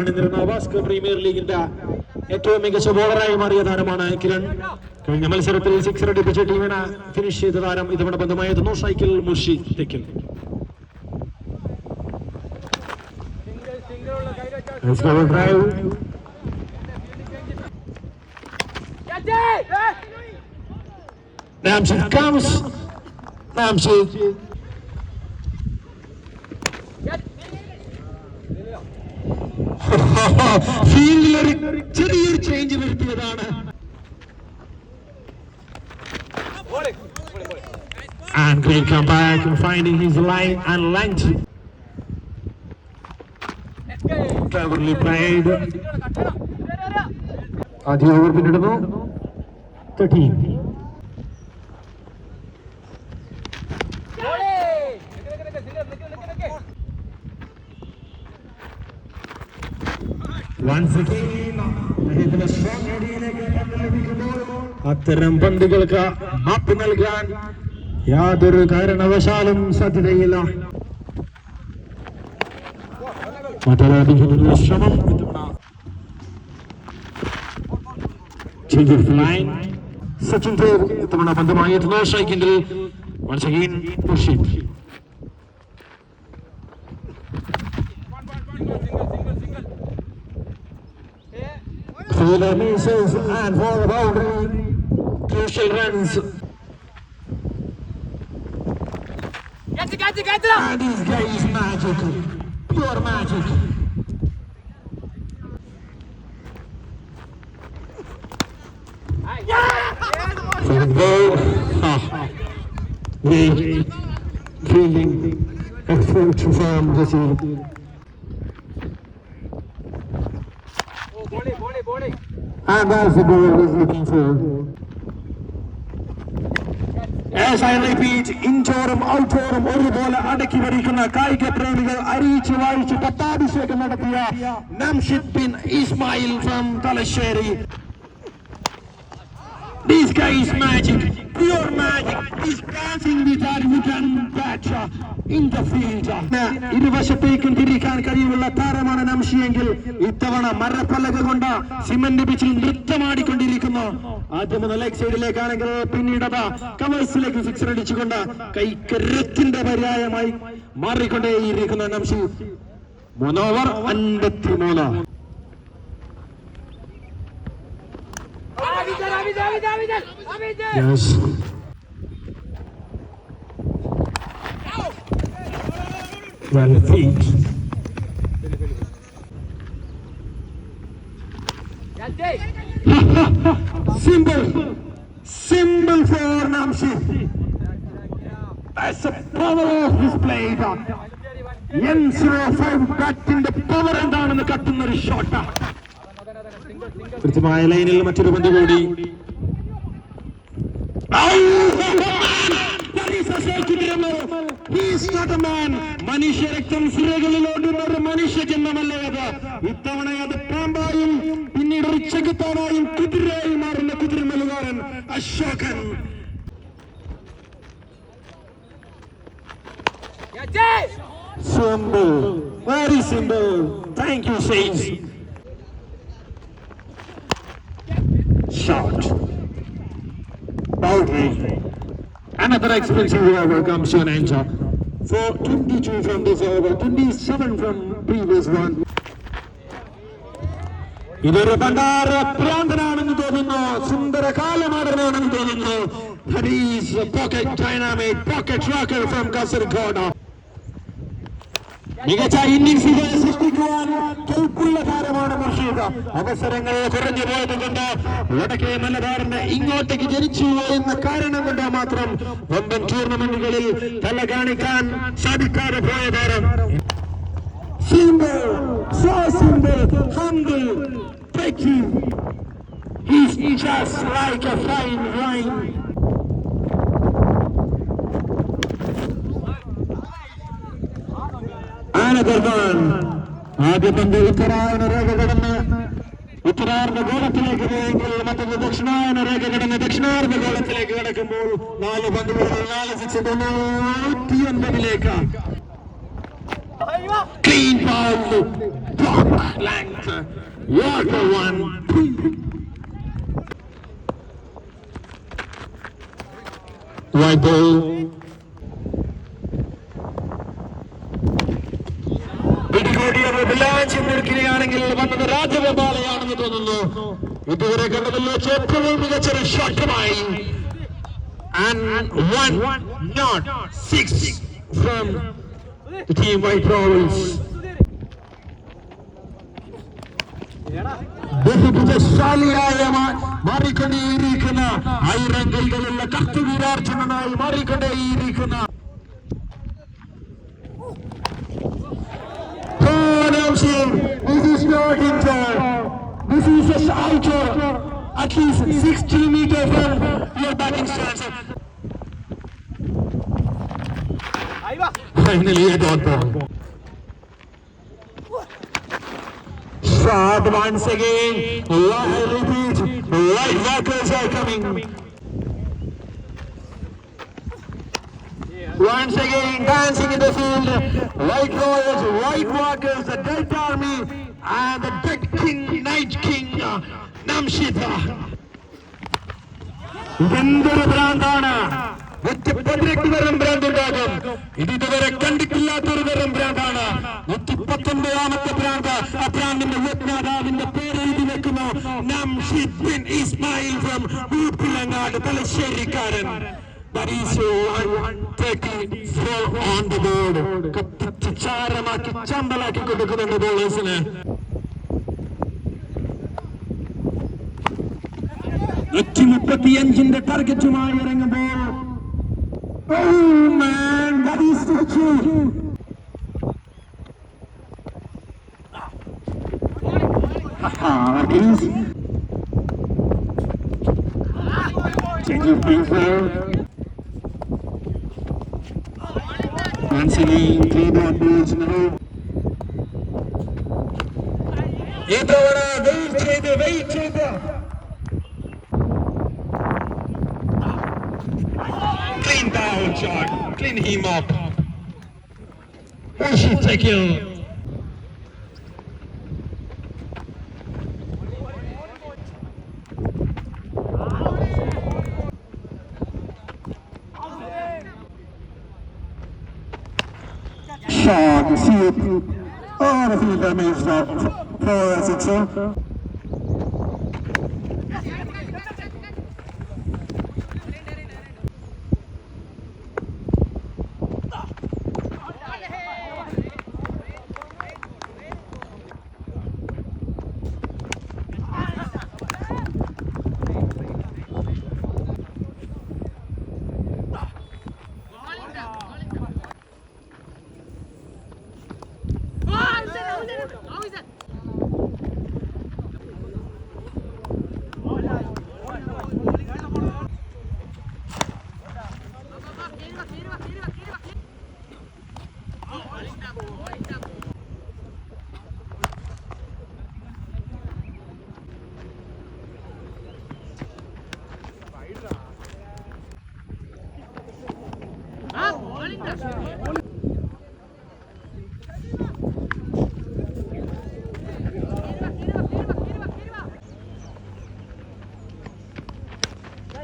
അണിനിരുന്ന Vasco premier ലീഗിന്റെ ഏറ്റവും മികച്ച ബോളറായി മാറിയ താരമാണ് കിരൺ കഴിഞ്ഞ മത്സരത്തിൽ സിക്സർ അടിപ്പിച്ച ടീമിനെ ഫിനിഷ് ചെയ്ത താരം ഇതവണ ബന്ധമായിരുന്നു സൈക്കിൾ മുർഷി തെക്കിൽ. Namshid comes. Namshid. ഫീൽഡിൽ ഒരു ചെറിയൊരു ചേഞ്ച് വരുത്തിയതാണ് And great comeback and finding his line and length. Cleverly played. ആദ്യ ഓവർ പിന്നിടുന്നു തേർട്ടീൻ അത്തരം പന്തുകൾക്ക് മാപ്പ് നൽകാൻ യാതൊരു കാരണവശാലും സാധ്യതയില്ല. സച്ചിൻ ദേവ് ഇത്തവണ. പന്തുമായി സ്ട്രൈക്കിംഗിൽ once again the misses and for the boundary, crucial runs. Get it, get it, get it! And this guy is magic, pure magic. From goal, ah, we feeling. Excellent form this evening. And that's the ball he's looking for. As I repeat, ഇൻഡോറും ഔട്ട്ഡോറും ഒരുപോലെ അടക്കി ഭരിക്കുന്ന കായിക പ്രേമികൾ അറിയിച്ച് വായിച്ച് പത്താഭിഷേകം നടത്തിയ Namshid bin Ismail from Thalassery This guy is magic, pure magic. He's dancing with our wooden bat in the field. ഇരുവശത്തേക്കും തിരിക്കാൻ കഴിവുള്ള താരമാണ് നംഷിയെങ്കിൽ ഇത്തവണ മരപ്പലക കൊണ്ട് സിമന്റ് പിച്ചിൽ നൃത്തമാടിക്കൊണ്ടിരിക്കുന്നു ആദ്യം ഒന്ന് ലെഗ് സൈഡിലേക്കാണെങ്കിൽ പിന്നീട് അതാ കവേഴ്സിലേക്ക് സിക്സർ അടിച്ചുകൊണ്ട് കൈക്കരുത്തിന്റെ പര്യായമായി മാറിക്കൊണ്ടേയിരിക്കുന്ന നംഷി മൂന്നോവർ അൻപത്തിമൂന്ന് Yes. Well feet. Symbol. Symbol for Namshi. That's the power of his blade. N zero five ബാറ്റിന്റെ power എന്താണെന്ന് കത്തുന്ന ഒരു ഷോട്ട് കൃത്യമായ ലൈനിൽ മറ്റൊരു പന്ത് കൂടി മനുഷ്യ രക്തം സിരകളിലോടുന്ന ഒരു മനുഷ്യ ജന്മമല്ലേ അത്? ഇത്തവണ അത് പാമ്പായും പിന്നീട് ഒരു ചെകുത്താനായും കുതിരയായി മാറുന്ന കുതിരമലുകാരൻ Ashokan! Simple very simple thank you says shot. Boundary. Another expensive over comes to an end. For 22 from this over, 27 from previous one. ഇതൊരു ഭണ്ഡാര പ്രാന്തനാണെന്ന് തോന്നുന്നു സുന്ദര കാലമാടനാണെന്ന് തോന്നുന്നു Haris pocket dynamic pocket rocker from Kasaragod മികച്ച ഇന്നിംഗ്സുകൾ സൃഷ്ടിക്കുവാൻ കെൽപ്പുള്ള താരമാണ് മുർഷീദ് അവസരങ്ങൾ കുറഞ്ഞു പോയതുകൊണ്ട് വടക്കേ മലബാറിന്റെ ഇങ്ങോട്ടേക്ക് ജനിച്ചു എന്ന കാരണം കൊണ്ട് മാത്രം വമ്പൻ ടൂർണമെന്റുകളിൽ തല കാണിക്കാൻ സാധിക്കാതെ പോയ താരം. He's just like a fine wine. ആനഗർവാൻ ആദ്യ പന്ത് ഉത്തരായന രേഖ കടന്ന് ഉത്തരാർദ്ധ ഗോളത്തിലേക്ക് പോയെങ്കിൽ മറ്റൊന്ന് ദക്ഷിണായന രേഖ കടന്ന് ദക്ഷിണാർദ്ധ ഗോളത്തിലേക്ക് കിടക്കുമ്പോൾ നാല് പന്തുകൾ നാല് സിക്സ് തൊണ്ണൂറ്റി ഒൻപതിലേക്ക് Clean foul. Block length. A one. Ball. രാജഗോപാലയാണെന്ന് തോന്നുന്നു. ഇതുവരെ കണ്ടതിൽ വെച്ച് ഏറ്റവും ഷോട്ടുമായി one not six from the team White മാറിക്കൊണ്ടേയിരിക്കുന്ന മാറിക്കൊണ്ടേയിരിക്കുന്ന This is a outer. At least 60 meters from your batting stance. Finally, a dot ball. Shot once again. I repeat, white walkers are coming. Once again, dancing in the field, White Royals, White Walkers, the Dead Army, and the Dead King, Night King, uh, Namshita. ഇതെന്തൊരു ഭ്രാന്താണ്? ഒറ്റ തരം ഭ്രാന്തുണ്ടാകും. ഇത് ഇതുവരെ കണ്ടിട്ടില്ലാത്തൊരു തരം ഭ്രാന്താണ്. നൂറ്റിപ്പത്തൊൻപതാമത്തെ ഭ്രാന്ത് ആ ഭ്രാന്തിന്റെ ഉപജ്ഞാതാവിന്റെ പേര് എഴുതി വെക്കുന്നു. നംഷിദ് ബിൻ ഇസ്മായിൽ ഫ്രം ഊപ്പിലങ്ങാട് തലശ്ശേരിക്കാരൻ. That is 134 on the board. കത്തിച്ച് ചാരമാക്കി ചമ്പലാക്കി കൊടുക്കുന്നുണ്ട് ബോളേഴ്സിന് നൂറ്റി മുപ്പത്തിയഞ്ചിന്റെ ടാർഗറ്റുമായി ഇറങ്ങുമ്പോൾ Oh man, that is the truth. Ah, that is. Change of pace there. Once again, three dot balls in a row. ഇതവണ വെയിറ്റ് ചെയ്ത് വെയിറ്റ് ചെയ്ത് clean him up. Who should take him? Shaw, the field, all of you damaged that for as it's